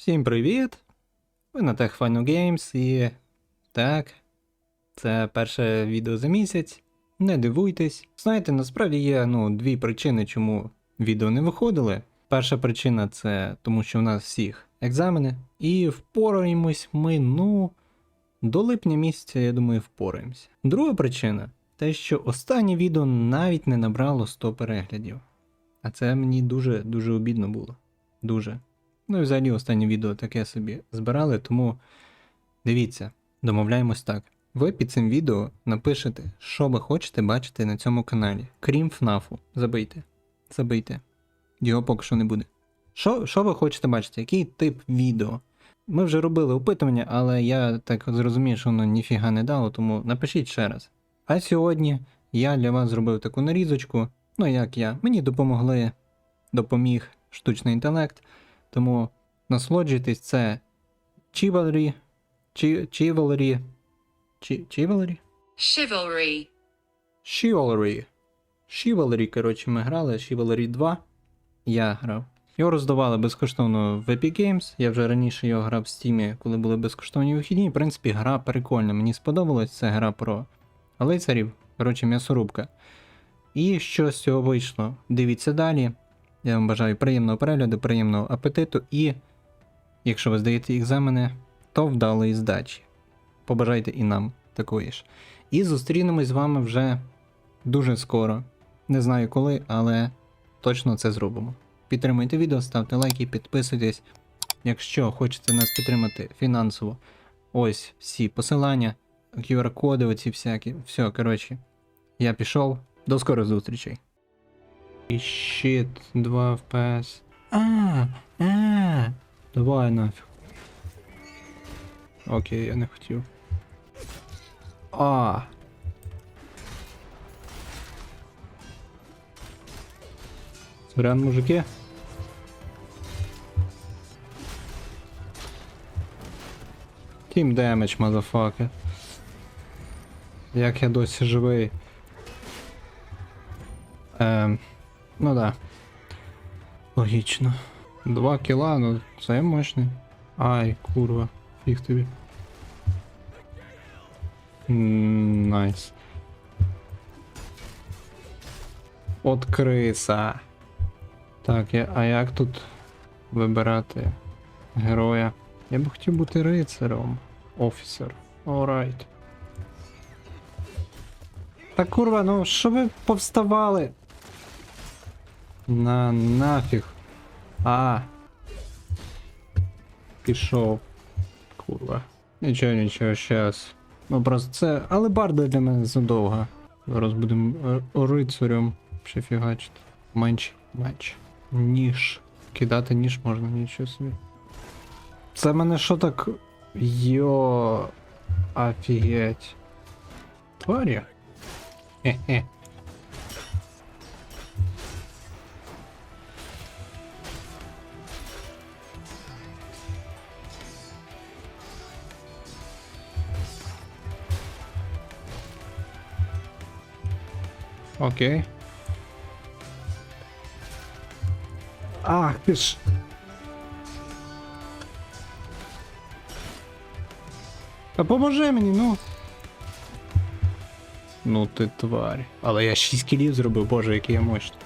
Всім привіт! Ви на Tech Games і. Так. Це перше відео за місяць. Не дивуйтесь. Знаєте, насправді є ну, дві причини, чому відео не виходили. Перша причина це тому, що в нас всіх екзамени, і впораємось ми, ну, до липня місяця, я думаю, впораємося. Друга причина те, що останнє відео навіть не набрало 100 переглядів. А це мені дуже дуже обідно було. Дуже. Ну і взагалі останнє відео таке собі збирали, тому дивіться, домовляємось так. Ви під цим відео напишете, що ви хочете бачити на цьому каналі, крім ФНАФу. Забийте. Забийте. Його поки що не буде. Що, що ви хочете бачити? Який тип відео? Ми вже робили опитування, але я так зрозумів, що воно ніфіга не дало, тому напишіть ще раз. А сьогодні я для вас зробив таку нарізочку. Ну як я, мені допомогли, допоміг штучний інтелект. Тому насолоджуйтесь це Chivalry, Chivalry, Chivalry? Chivalry. Chivalry. Chivalry, коротше, ми грали, Chivalry 2. Я грав. Його роздавали безкоштовно в Epic Games. Я вже раніше його грав в Steam, коли були безкоштовні вихідні. В принципі, гра прикольна. Мені сподобалась це гра про лицарів. Коротше, м'ясорубка. І що з цього вийшло? Дивіться далі. Я вам бажаю приємного перегляду, приємного апетиту і, якщо ви здаєте екзамени, то вдалої здачі. Побажайте і нам такої ж. І зустрінемось з вами вже дуже скоро. Не знаю коли, але точно це зробимо. Підтримуйте відео, ставте лайки, підписуйтесь. Якщо хочете нас підтримати фінансово, ось всі посилання, QR-коди, оці всякі. Все, коротше, я пішов. До скорих зустрічей. Щит, 2 FPS. А, а, давай нафіг. Окей, я не хотів. А. Сорян, мужики. Team damage, motherfucker. Як я досі живий. Ем, ну да. Логічно. Два кіла, ну це мощний. Ай, курва, фіг тобі. Найс. От криса. Так, я, а як тут вибирати героя? Я б хотів бути рицарем. Офісер. Alright. Та курва, ну що ви повставали? На нафіг. А. Пішов. Курва. Нічого, нічого, щас. Ну просто це. Але барда для мене задовга. Зараз будемо рицарем ще фігачити. Менч, менч. Ніж. Кидати ніж можна, нічого собі. Це мене що так. Йо. Офігеть. Тварі. Хе-хе. Окей. Ах, ти ж. Та поможи мені, ну. Ну ти тварь. Але я 6 кілів зробив, боже, який я мощний.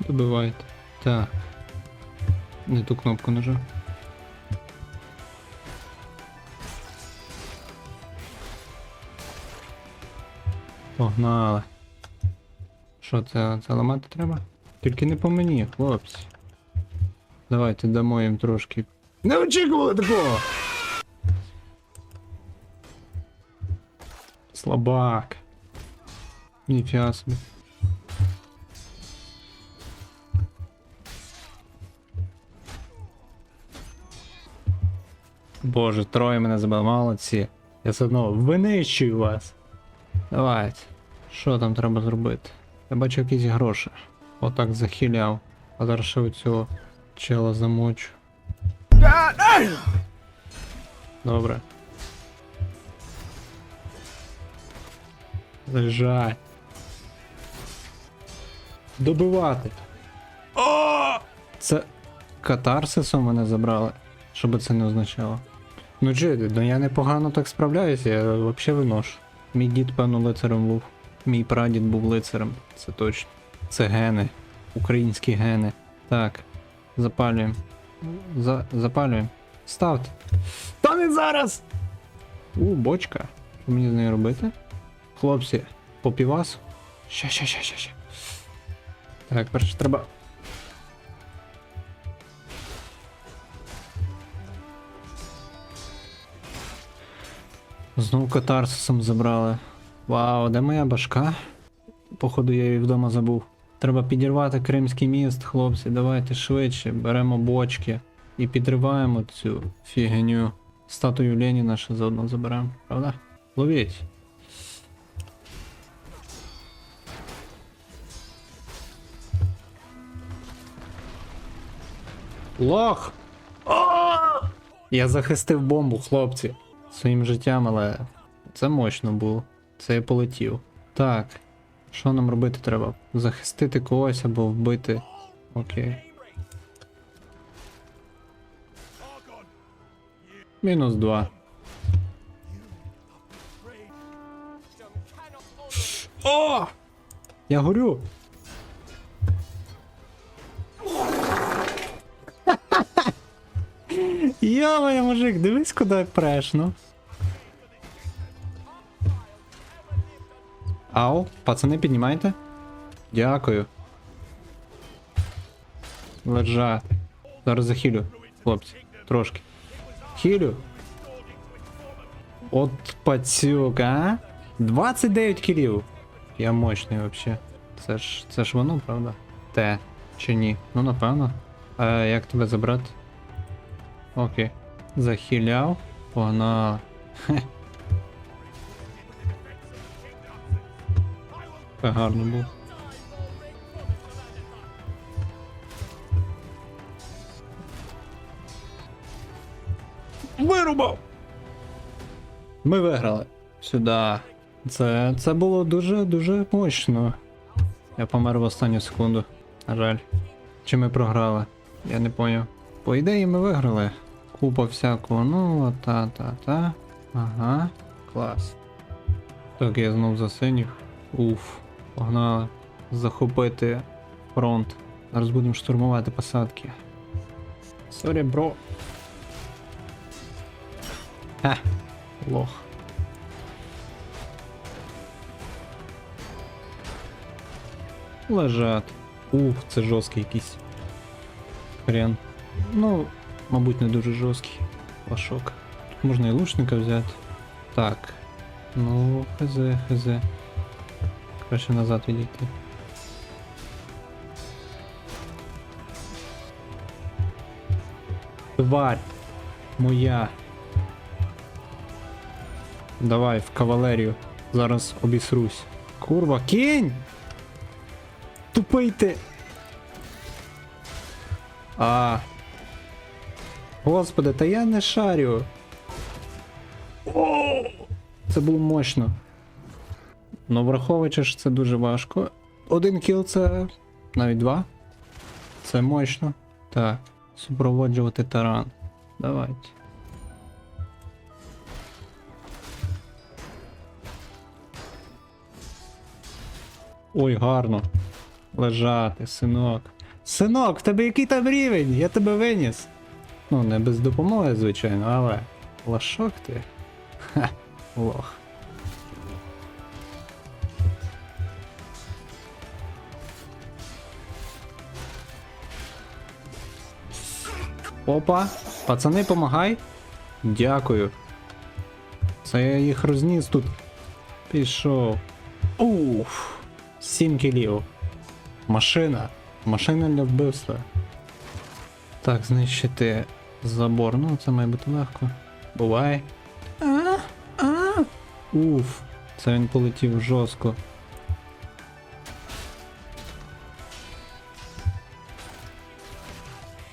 Добивайте. Так. Не ту кнопку нажав. Погнали. Що це, це ламати треба? Тільки не по мені, хлопці. Давайте дамо їм трошки. Не очікували такого! Слабак. Ніфіга собі. Боже, троє мене забили, молодці. Я все одно винищую вас. Давайте. Що там треба зробити? Я бачу якісь гроші. Отак захиляв. А зараз ще оцього чела замочу. Добре. Заїжджай. Добивати. О! Це катарсисом мене забрали. Що би це не означало. Ну Джиди, ну я непогано так справляюся, я взагалі виношу. Мій дід, певно, лицарем був. Мій прадід був лицарем, це точно. Це гени. Українські гени. Так. Запалюємо. За, запалюємо. Ставте. Та не зараз! У, бочка. Що мені з нею робити? Хлопці, по півасу. Ща, ща, ща, ща, ща. Так, перше треба. Знову катарсисом забрали. Вау, де моя башка? Походу я її вдома забув. Треба підірвати Кримський міст, хлопці. Давайте швидше, беремо бочки і підриваємо цю фігню. Статую Леніна ще заодно заберемо, правда? Ловіть. Лох! Я захистив бомбу, хлопці. Своїм життям, але це мощно було. Це я полетів. Так. Що нам робити треба? Захистити когось або вбити. Окей. Мінус два. О! Я горю! Йо-моє, мужик, дивись, куди преш, ну. Ау, пацани, піднімайте. Дякую. Лежати. Зараз захилю, хлопці. Трошки. Хілю. От пацюк, а? 29 кілів. Я мощний вообще. Це ж це ж воно, правда? Те. Чи ні? Ну напевно. А як тебе забрати? Окей. Захиляв. Погнали. Це гарно був. Вирубав! Ми виграли. Сюди. Це, це було дуже-дуже мощно. Я помер в останню секунду. На жаль. Чи ми програли? Я не поняв. По ідеї ми виграли. Купа всякого, ну, та-та-та. Ага. Клас. Так, я знов засинів. Уф. Погнали. Захопити фронт. Зараз будемо штурмувати посадки. Сорі, бро. Ха. Лох. Лежать. Ух, це жорсткий якийсь. Хрен. Ну, мабуть, не дуже жорсткий. Лашок. Тут можна і лучника взяти. Так. Ну, хз, хз. Краще назад відійти. Тварь моя. Давай в кавалерію. Зараз обісрусь. Курва, кінь! Тупий ти! А. Господи, та я не шарю. О! Це було мощно. Ну, враховуючи, що це дуже важко. Один кіл це навіть два. Це мощно. Так, супроводжувати таран. Давайте. Ой, гарно. Лежати, синок. Синок, в тебе який там рівень? Я тебе виніс. Ну, не без допомоги, звичайно, але. Лашок ти. Ха, лох. Опа, пацани, помагай. Дякую. Це я їх розніс тут. Пішов. Уф. 7 кілів. Машина. Машина для вбивства. Так, знищити забор. Ну, це має бути легко. Бувай. А, а. Уф. Це він полетів жорстко.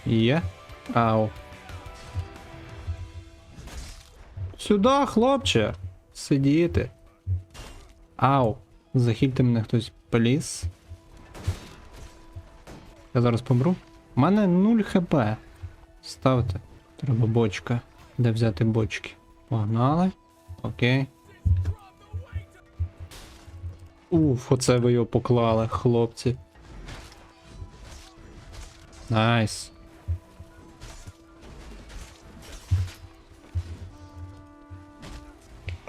Є. Ау. Сюда, хлопче. Сидіти. Ау. Захильте мене хтось пліс. Я зараз помру. У мене 0 хп. Ставте. Треба бочка. Де взяти бочки? Погнали. Окей. Уф, оце ви його поклали, хлопці. Найс.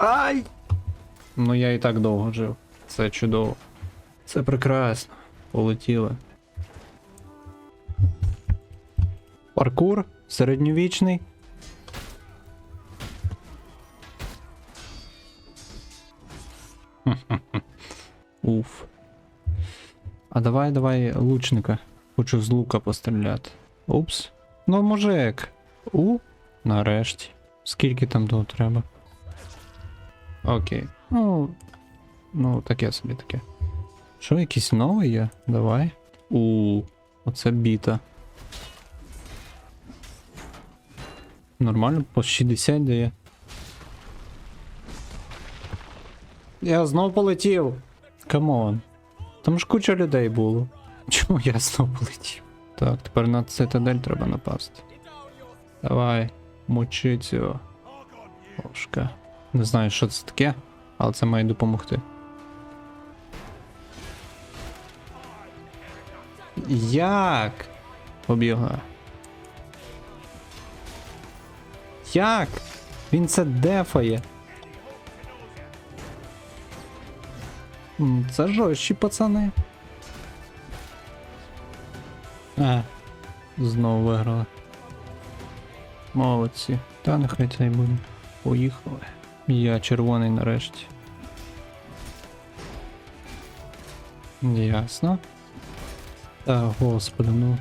Ай! Ну я і так довго жив. Це чудово. Це прекрасно. Полетіли. Паркур середньовічний. Уф. А давай, давай лучника. Хочу з лука постріляти. Упс. Ну, мужик. У. Нарешті. Скільки там того треба? Окей. Ну. Ну, таке собі таке. Що, якийсь новий є? Давай. У. Оце біта. Нормально, по 60 дає. Я знов полетів. Камон. Там ж куча людей було. Чому я знов полетів? Так, тепер на цитадель треба напасти. Давай, мочи цього. Ложка. Не знаю, що це таке, але це має допомогти. Як? Побігла. Як? Він це дефає. Це жорсткі пацани. А, знову виграли. Молодці. Та нехай це й буде. Поїхали. Я червоний нарешті. Ясно. Та, господи, ну.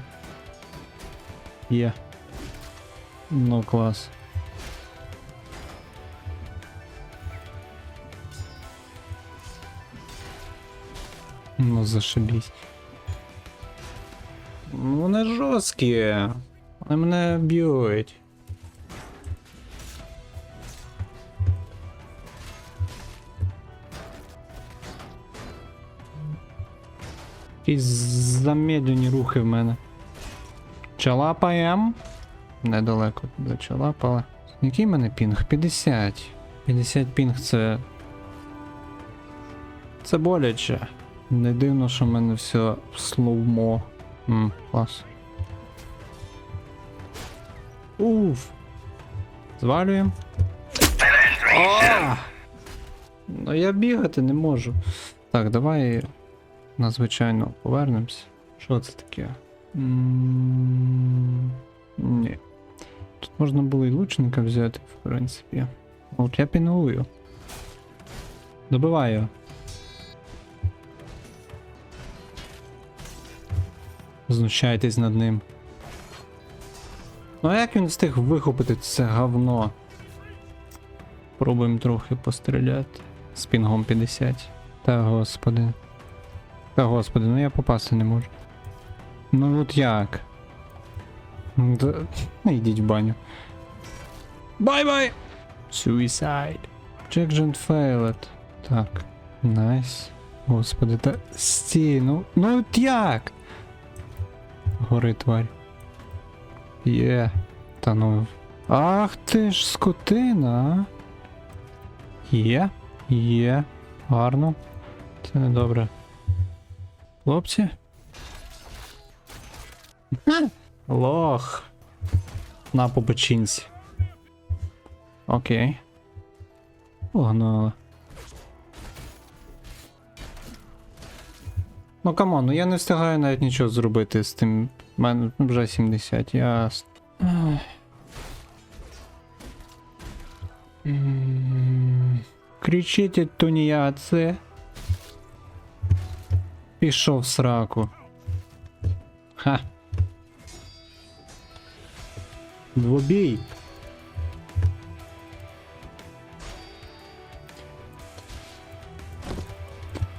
Є. Ну, клас. Ну, зашибісь. Ну, Вони жорсткі. Вони мене б'ють. Якісь замедлені рухи в мене. Чалапаєм. Недалеко до чалапала. Який в мене пінг? 50. 50 пінг це. Це боляче. Не дивно, що в мене все в слоумо. Мм, клас. Уф. Звалюємо. А! Ну я бігати не можу. Так, давай надзвичайно повернемось. Що це таке? М, Ні. Тут можна було і лучника взяти, в принципі. От я пінулую. Добиваю. Знущайтесь над ним. Ну а як він встиг вихопити це говно? Пробуємо трохи постріляти. З пінгом 50. Та господи. Та господи, ну я попасти не можу. Ну от як? Ну, Да... Ну йдіть в баню. Бай-бай! Suicide. Jack failed. Так. Найс. Господи, та стій, ну. Ну от як? Гори тварь. Є. Та ну. Ах ти ж скотина. а. Є. Є. Гарно. Це не добре. Хлопці. Ха! Лох. На по печінці. Окей. Погнали. Ну камон, ну я не встигаю навіть нічого зробити з тим. У мене вже 70, ясно. Ах. М, Кричіть туніяці. Пішов в сраку. Ха. Двобій.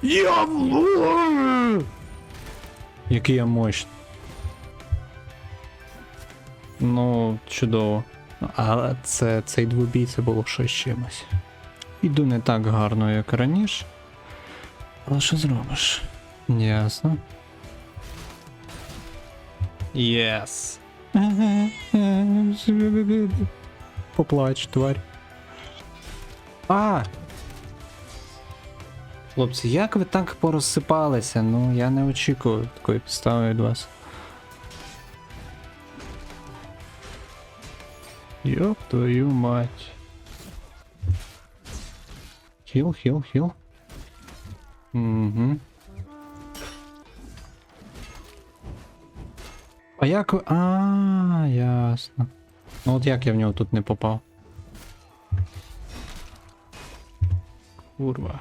Я Який я мощний. Ну, чудово. Але це цей двобій це було щось чимось. Іду не так гарно, як раніше. Але що зробиш? Ясно. Єс. Поплач, тварь. А! Хлопці, як ви так порозсипалися? Ну, я не очікував такої підстави від вас. Йоп твою мать. Хіл, хіл, хіл. Угу. А як ви. А, ясно. Ну от як я в нього тут не попав? Курва.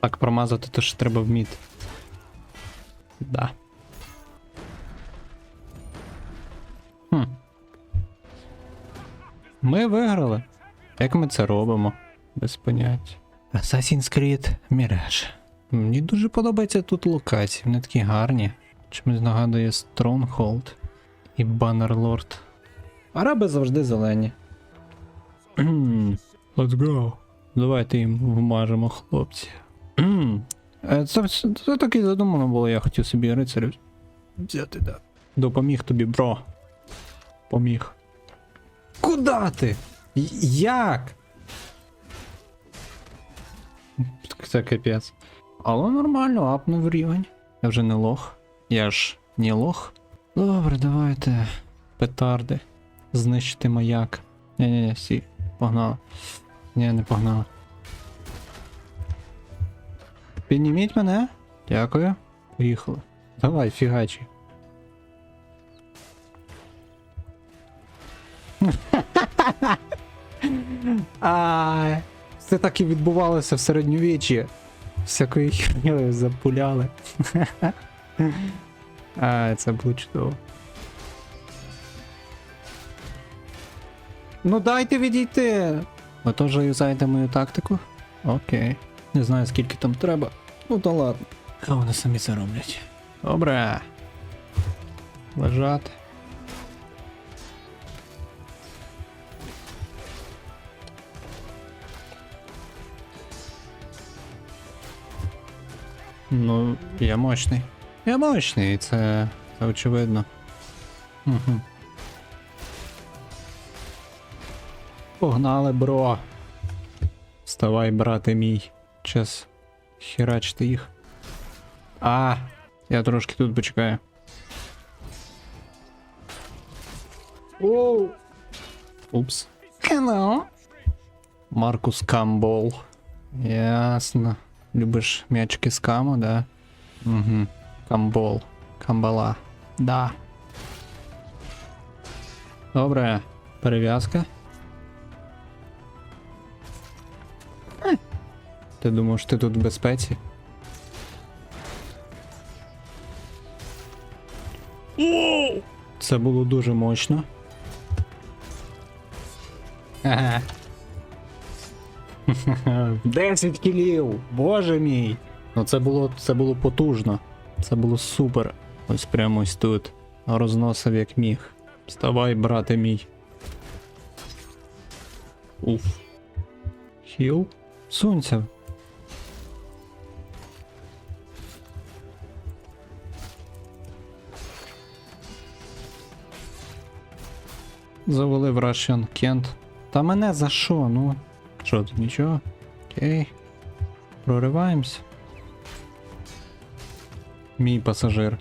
Так, промазати то ж треба вміти. Да. Хм. Ми виграли. Як ми це робимо? Без поняття. Assassin's Creed Mirage. Мені дуже подобається тут локації, вони такі гарні. Чимось нагадує Stronghold і Bannerlord. Араби завжди зелені. Let's go. Давайте їм вмажемо, хлопці. Е, Це, це, це так і задумано було, я хотів собі рицарів взяти, да. Допоміг тобі, бро. Поміг. Куда ти? Як? Це капець. Але нормально, апнув рівень. Я вже не лох. Я ж не лох. Добре, давайте. Петарди. Знищити маяк. Ні-ні-ні, сі, погнали. Ні, не погнали. Підніміть мене. Дякую. Поїхали. Давай, фігачі. Ай, це так і відбувалося в середньовіччі. Всякої хернею запуляли. А, це було чудово. Ну дайте відійти. Ви теж юзаєте мою тактику? Окей. Не знаю скільки там треба. Ну то ладно. А вони самі це роблять. Добре. Лежати. Ну, я мощний. Я мощний, це, це очевидно. Угу. Погнали, бро. Вставай, брате мій. Час херачити їх. А, я трошки тут почекаю. Оу. Упс. Hello. Маркус Камбол. Ясно. Любиш м'ячики з каму, да? Угу. Камбол. Камбала. Да. Добре. Перев'язка. Е. Ти думаєш, ти тут в безпеці? Це було дуже мощно. Ага. 10 кілів! Боже мій! Ну це було, це було потужно. Це було супер. Ось прямо ось тут. Розносив як міг. Вставай, брате мій. Уф. Хіл? Сунься. Завалив Russian Kent. Та мене за що? Ну. Що тут нічого? Окей. Прориваємось. Мій пасажир.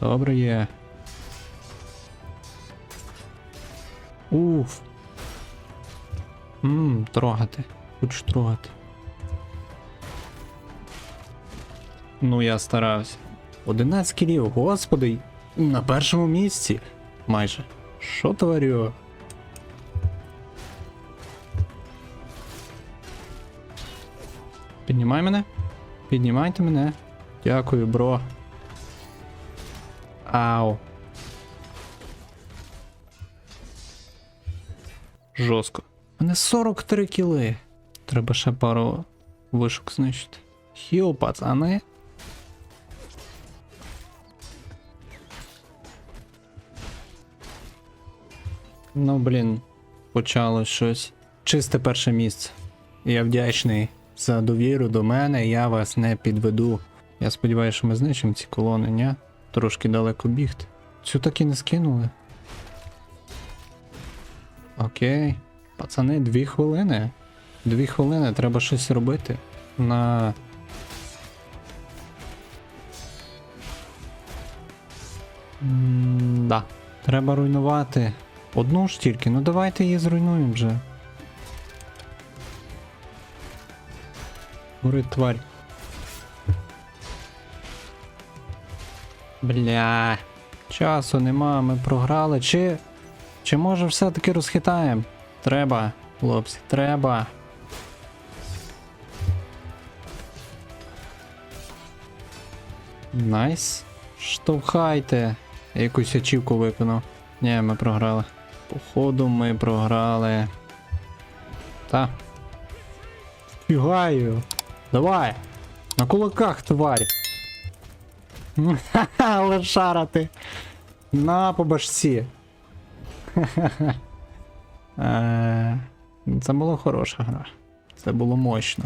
Добре є. Уф. Ммм, трогати. Хочу трогати. Ну, я старався. 11 кілів, господи. На першому місці. Майже. Що творю? Піднімай мене. Піднімайте мене. Дякую, бро. Ау. Жорстко. У мене 43 кіли. Треба ще пару вишок знищити. Хіл, пацани. Ну, блін, почалось щось. Чисте перше місце. Я вдячний за довіру до мене, я вас не підведу. Я сподіваюся, що ми знищимо ці колони, ні? Трошки далеко бігти. Цю так і не скинули. Окей. Пацани, дві хвилини. Дві хвилини, треба щось робити. На. М, Да. Треба руйнувати. Одну ж тільки, ну давайте її зруйнуємо вже. Горить тварь. Бля. Часу нема, ми програли. Чи. Чи може все-таки розхитаємо? Треба, хлопці, треба. Найс. Штовхайте. Я Якусь ачівку виконав. Ні, ми програли. Походу, ми програли. Та. Фігаю. Давай. На кулаках, тварь. Ха-ха, лошара ти. На по башці. Е, Це була хороша гра. Це було мощно.